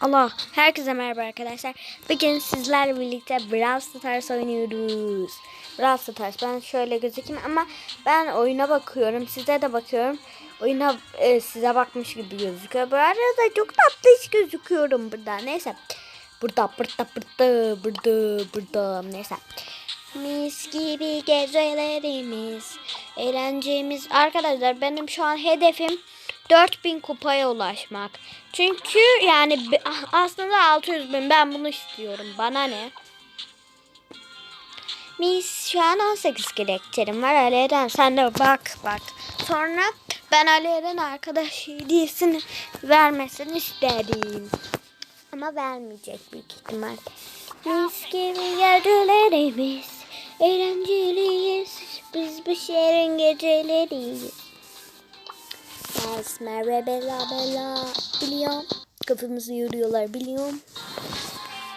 Allah herkese merhaba arkadaşlar. Bugün sizlerle birlikte Brawl Stars oynuyoruz. Brawl Stars ben şöyle gözükeyim ama ben oyuna bakıyorum. Size de bakıyorum. Oyuna e, size bakmış gibi gözüküyor. Bu arada çok tatlış gözüküyorum burada. Neyse. Burada burada burada burada burada neyse. Mis gibi gecelerimiz, eğlencemiz. Arkadaşlar benim şu an hedefim 4000 kupaya ulaşmak. Çünkü yani bi- aslında 600 bin ben bunu istiyorum. Bana ne? Mis şu an 18 karakterim var. Ali'den sen de bak bak. Sonra ben Ali'den arkadaş hediyesini vermesini isterim. Ama vermeyecek büyük ihtimal. Mis gibi gecelerimiz, eğlenceliyiz. Biz bu şehrin geceleriyiz. Esmer bella bella biliyorum. Kafamızı yoruyorlar biliyorum.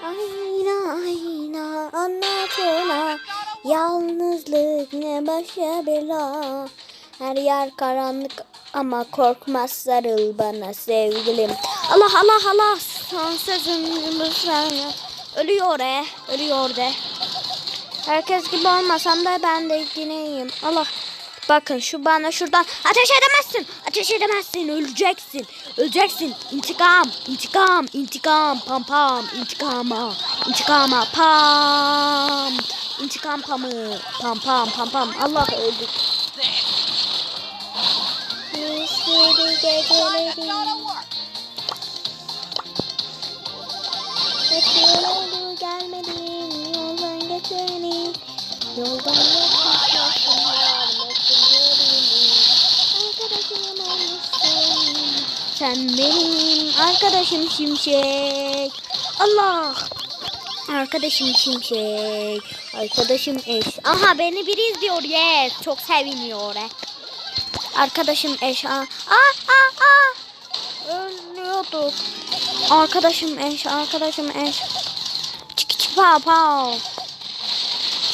Ayna ayna anlat ona Yalnızlık ne başa bela. Her yer karanlık ama korkma sarıl bana sevgilim. Allah Allah Allah. Sana Ölüyor e ölüyor de. Herkes gibi olmasam da ben de yineyim Allah Bakın şu bana şuradan ateş edemezsin. Ateş edemezsin. Öleceksin. Öleceksin. İntikam. intikam, intikam. Pam pam. intikama. İntikama. Pam. İntikam pamı. Pam pam pam pam. Allah öldük. Yoldan geçeni. Yoldan geçmişsin. Sen benim arkadaşım Şimşek. Allah. Arkadaşım Şimşek. Arkadaşım eş. Aha beni biri izliyor. Yes. Çok seviniyor. he. Arkadaşım eş. Aa, aa, aa, aa. Ölüyorduk. Arkadaşım eş. Arkadaşım eş. Çık çık pow pow.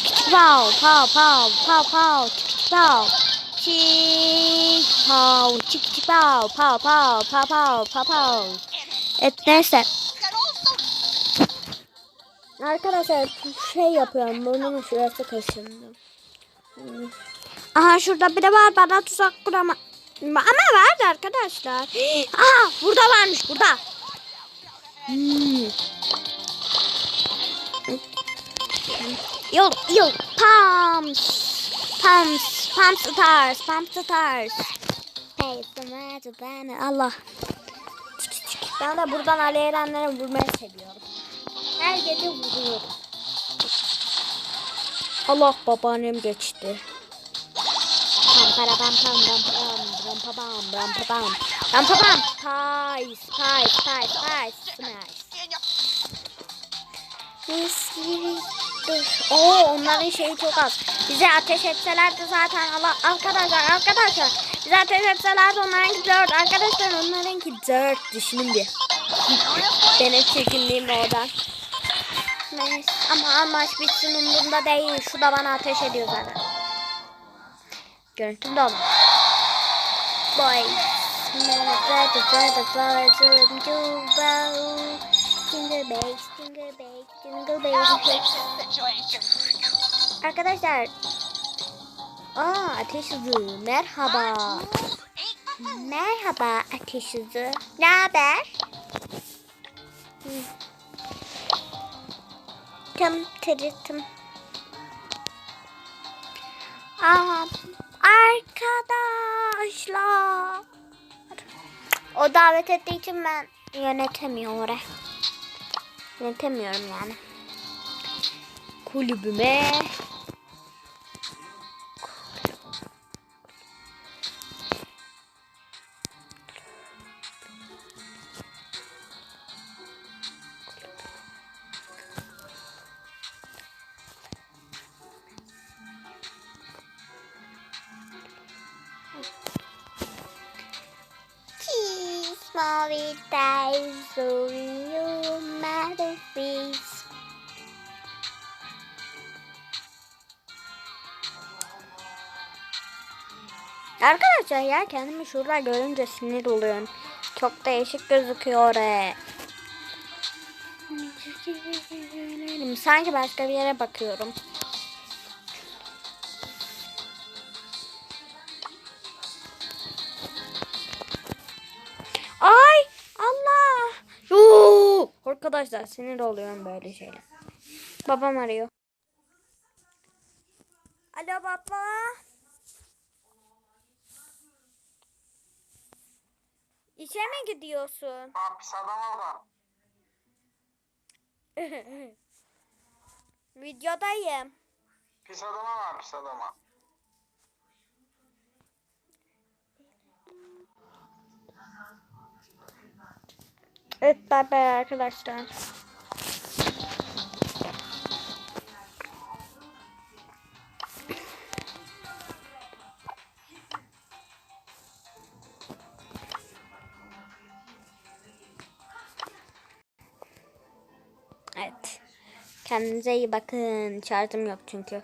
Çık çık pow pow pow pow pow. Çık çık pow. Çık pow. Çık çık pow pow pow pow pow pow pow. Evet neyse. Arkadaşlar şey yapıyorum. Burnumun şurası kaşındı. Aha şurada biri var bana tuzak kurama. Ama vardı arkadaşlar. Aha burada varmış burada. Hmm. Yol yol pams pams pams stars pams stars. Allah. Ben de buradan Ali Erenlere vurmayı seviyorum. Her gece vuruyorum. Allah babaannem geçti. Pam para pam pam pam pam pam pam pam pam pam pam pam pam Pies, pies, pies, pies, smash. Mis gibi. Oo onların şeyi çok az. Bize ateş etselerdi zaten Allah arkadaşlar arkadaşlar Zaten hepsalar onlarınki 4. Arkadaşlar onlarınki 4'tü şimdi. Benim çekindiğim oradan. Neyse ama amaç bitsin umurumda değil. Şu da bana ateş ediyor zaten. Görüntüm de. Boy. Arkadaşlar Aa ateş hızı. Merhaba. Merhaba ateş hızı. Ne haber? Tım tırıtım. Aa, arkadaşlar. O davet ettiği için ben yönetemiyorum oraya. Yönetemiyorum yani. Kulübüme. Molly, dies, so you. Arkadaşlar ya kendimi şurada görünce sinir oluyorum. Çok değişik gözüküyor. e. Sanki başka bir yere bakıyorum. Arkadaşlar sinir oluyorum böyle şeyler. Babam arıyor. Alo baba. İşe mi gidiyorsun? Aa, pis adam orada. Videodayım. Pis adama var pis adama. Evet bay bay arkadaşlar. Evet. Kendinize iyi bakın. Şarjım yok çünkü.